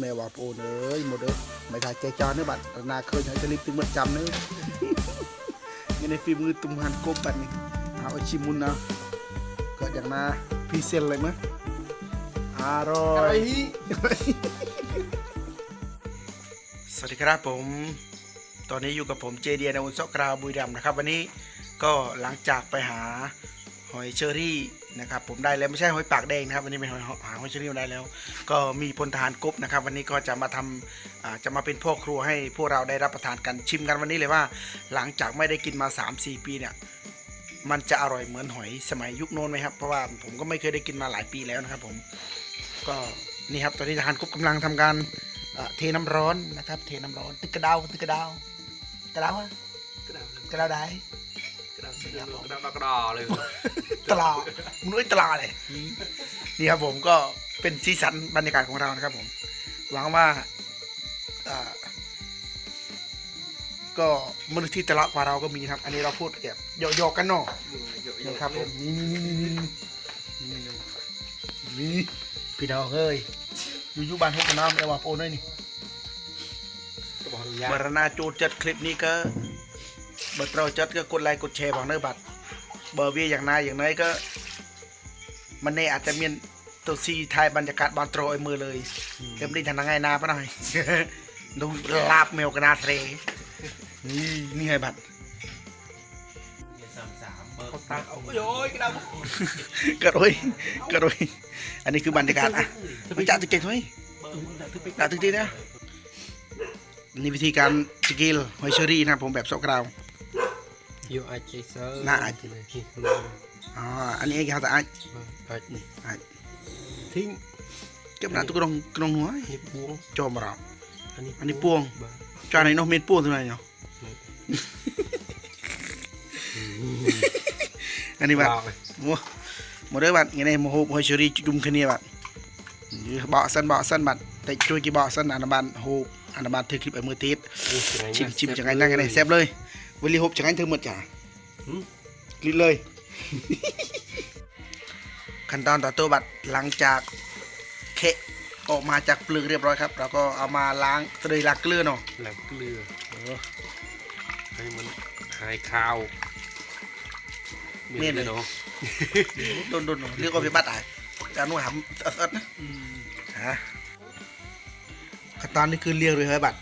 แม่ว่าโปนเอ้ยหมดเด้อไม่ถ่ายใจจอเนื้อบัดนาเคยให้จะรีบถึงหมดจำเนื้อในฟิล์มมือตุ้มหันกบบันี่เอาชิมุนนะก็อย่างนาพรีเซนเลยมั้ยอร่อยสวัสดีครับผม ตอนนี้อยู่กับผมเจเดียนอุนซอกราวบุรีรัมนะครับ วันนี้ก็หลังจากไปหาหอยเชอรี่ นะครับผมได้แล้วไม่ใช่หอยปากแดงนะครับวันนี้เป็นหอยหาหอยเชอรี่มาได้แล้ว ก็มีพลทหารกบนะครับ วันนี้ก็จะมาทำอ่าจะมาเป็นพ่อครัวให้พวกเราได้รับประทานกันชิมกันวันนี้เลยว่า หลังจากไม่ได้กินมา 3-4 ปีเนี่ยมันจะอร่อยเหมือนหอยสมัยยุคโน้นไหมครับเพราะว่าผมก็ไม่เคยได้กินมาหลายปีแล้วนะครับผมก็นี่ครับตอนนี้ทหารกบกำลังทำการเอ่อเทน้ำร้อนนะครับ เทน้ำร้อนตึกกระดาวตึกกระดาวกระดาวอะกระดาษกระดาวได้ กระดาษกระดาษกราเลยตลามึงด้วยตลาเลยนี่ครับผมก็เป็นสีสันบรรยากาศของเรานะครับผม หวังว่าก็มนุษย์ที่ตลาดกว่าเราก็มีครับ อันนี้เราพูดแบบโยกๆกันเนาะนี่ครับผมนี่นี่นี่นี่นี่นี่พี่น้องเอ้ยอยู่ยู่บ้านพวกน้ำเอวาโปนด้วยนี่ก็บอกยาบารณาจูดจัดคลิปนี้ก็ เบอร์เราจัดก็กดไลค์กดแชร์บอกเนื้อบัตรเบอร์วีอย่างนายอย่างน้อยก็มันเน่อาจจะมีตัวซีไทยบรรยากาศบานโตรไอ้มือเลยเต็มดีทางไงนาปะหน่อยดูลาบแมวกระนาเทรนี่นี่ไงบัตรสามสามเบอร์เขาตักเอาโอ้ยกระดาษกระโดยกระโดยอันนี้คือบรรยากาศอะไม่จ่าตึกเก่งไหมเบอร์มึงถือไปจ่าตึกดีนะนี่วิธีการสกิลหอยเชอรี่นะครับผมแบบซอก กราวอยู่ไอเจเซอร์น่าอาจอ๋ออันนี้เขาจะอ่านอาจอ่านทิ้งเก็บหน้าตุกกรงกรงหัวนี่พวงจอมเราอันนี้อันนี้พวงจานไหนเนาะเม็ดพวงเท่าไหร่เนาะอันนี้บัดโอ้หมดเลยบัดไงเนี่ยโมโหหอยเชอรี่จุ่มคันนี้บัดเบาะสั้นเบาะสั้นบัดแต่ช่วยกี่เบาะสั้นอันบันโหอันบันถือคลิปไอ้มือติดชิมชิมจังไงนั่งกันเลยแซ่บเลยเวลีฮบจังไงเธอหมดจ้ะกลิดเลยขั้นตอนต่อตัวบัดหลังจากเคะออกมาจากเปลือกเรียบร้อยครับ เราก็เอามาล้างเตยล้างเกลือเนาะแหลมเกลือให้มันหายคาวเนาะโดนโดนเรียกว่าไปบัดอะแต่นุ่มหำเอิดๆนะฮะขั้นตอนนี้คือเรียงเลยเฮ้ยบัด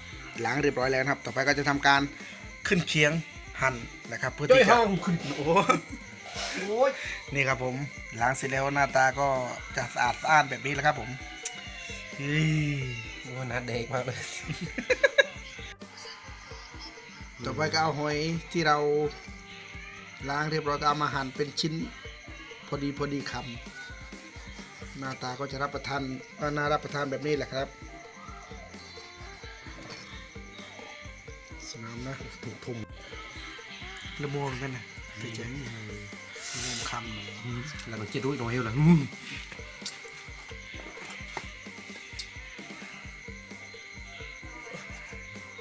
ล้างเรียบร้อยแล้วนะครับ ต่อไปก็จะทำการ ขึ้นเคียงหั่นนะครับ เพื่อด้วยที่จะห้างคุณโอ้โหนี่ครับผมล้างเสร็จแล้วหน้าตาก็จะสะอาดสะอ้านแบบนี้แหละครับผมเฮ้ยมันน่าเด็กมากเลยต่อไปก็เอาหอยที่เราล้างเรียบร้อยก็เอามาหั่นเป็นชิ้น พอดีพอดีคำหน้าตาก็จะรับประทานเอ่อน่ารับประทานแบบนี้แหละครับ สนามนะถูกทุ่มละโมนกันนะที่เจ๋งละโมนคำเลยแล้วมันจะรู้น้อยเหรอ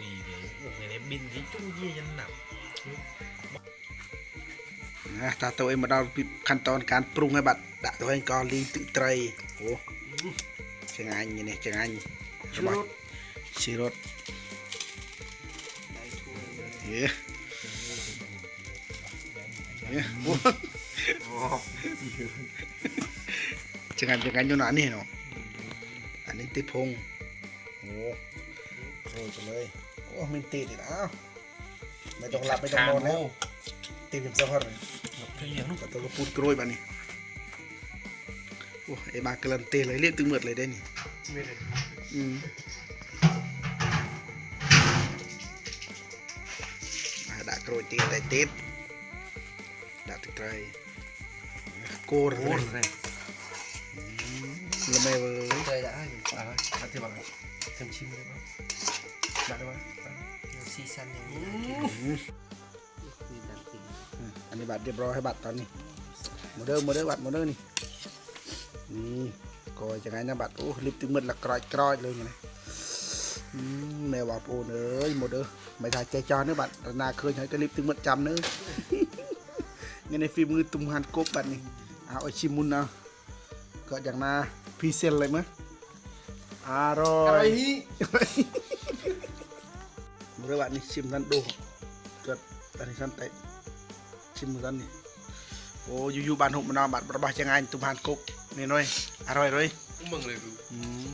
ดีเลยโอ้โหเนี่ยบินที่จุ้งเยี่ยยันหนักนะตาตัวเองมา到ขั้นตอนการปรุงให้บัดดะตัวเองก็ลีตึกไตรโอ้จังไงนี่จังไงระบายชีรส เย้เย้โอ้จังไงจังไงอยู่หนานี่เนาะอันนี้ติพงโอ้โรยไปเลยโอ้มันติดอีกแล้วไม่ต้องหลับไม่ต้องนอนแล้วติดเป็นสะพานเลยเพียงก็ต้องพูดกล้วยบ้านี่โอ้ไอ้บาเกลันเตเลยเรียกตึงหมดเลยได้นี่อืม อยู่อ่าอธิบายทำชิมได้ไหมได้ไหมซีซันอย่างนี้อันนี้บัตรเรียบร้อยให้บัตรตอนนี้โมเดลโมเดลบัตรโมเดลนี่นี่กอยจะไงนะบัตรโอ้ลิปตึงหมดละกรอยกรอยเลยไงนะอืม แม่ว่าโปนเอ้ยโมเดลไม่ถ่ายใจจอเนื้อบัตรนาเคยใช้ก็ลิปตึงหมดจำเนื้อเงินในฟิล์มมือตุ้มหันกบบัตรนี่เอาไอชิมมุนเอาก็อย่างนาพรีเซนเลยมั้ยออร่ออะไรยฮีเรื่องนี้ชิมทันดูเกิดตอนนี้ทันเตะชิมทันนี่โอ้ยอยู่ๆบ้านหุบมันนอนบ้านประบาจังไงตุ้มหันกุกนี่หน่อยอร่อยเลยมึงเลยดูอืม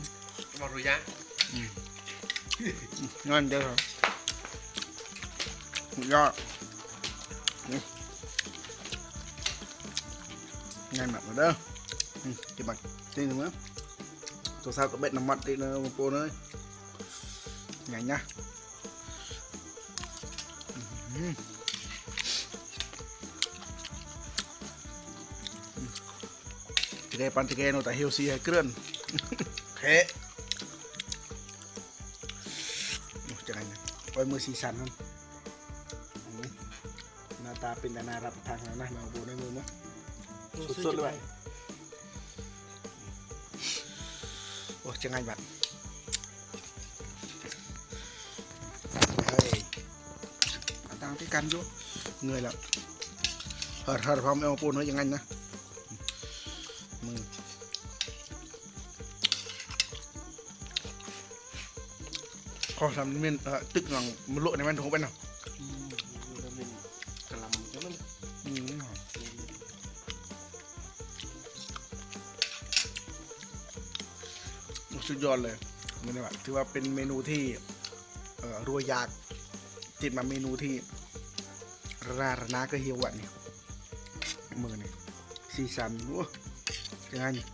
มารุยะงั้นเดี๋ยวครับสุดยอดนี่ง่ายมากเลยเด้ออืมจะบักตีหนึ่งมั้ยตัวสาวกับเบ็ดน้ำมันตี นะไว้มือสีสันนั่นอืมหน้าตาเป็นแต่น่ารับประทานแล้วนะแมวโบในมือมั้ยสุดๆเลยโอ้จะไงบัดเฮ้ยเอาตังที่กันอยู่เหนื่อยแล้วเฮิร์ทเฮิร์ทพร้อมแมวโบน้อยยังไงนะมือ ขอทำเมนตึกหลังมันโลในแมันถูกไปเนาะกระลำแล้วมันอืมสุดยอดเลยมันแบบถือว่าเป็นเมนูที่รัวยากติดมาเมนูที่ราดนาก็เฮียววันนี่มือนี่สีสันว้ายังไงนี่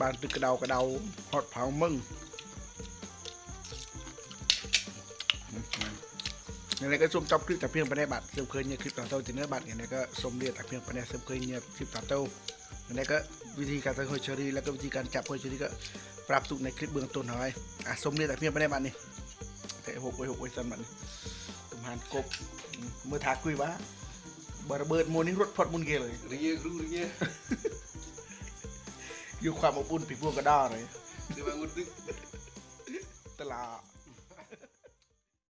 บ้านตึกกระเดากระเดาฮอดเผามึงอืมยังไงก็ชมจอบคลิปแต่เพียงไปได้บัตรเสริมเคยเนี่ยคลิปต่อเต้าตินเนื้อบัตรยังไงก็ชมเรียนแต่เพียงไปได้เสริมเคยเนี่ยคลิปต่อเต้ายังไงก็วิธีการตั้งโฮยเชอรี่แล้วก็วิธีการจับโฮยเชอรี่ก็ปรับตุกในคลิปเบื้องต้นหน่อยอะชมเรียนแต่เพียงไปได้บัตรนี่แต่หกไว้หกไว้สันบัตรนี่ตุ่มหันกบอืมมือถาคุยวะบาระเบิดโมนี่รถพอดมุนเกเลยเรียกรู้เรียก อยู่ความอบอุ่นปีพวกกระด้าเลยคือว่าอุ่นดึกตลาด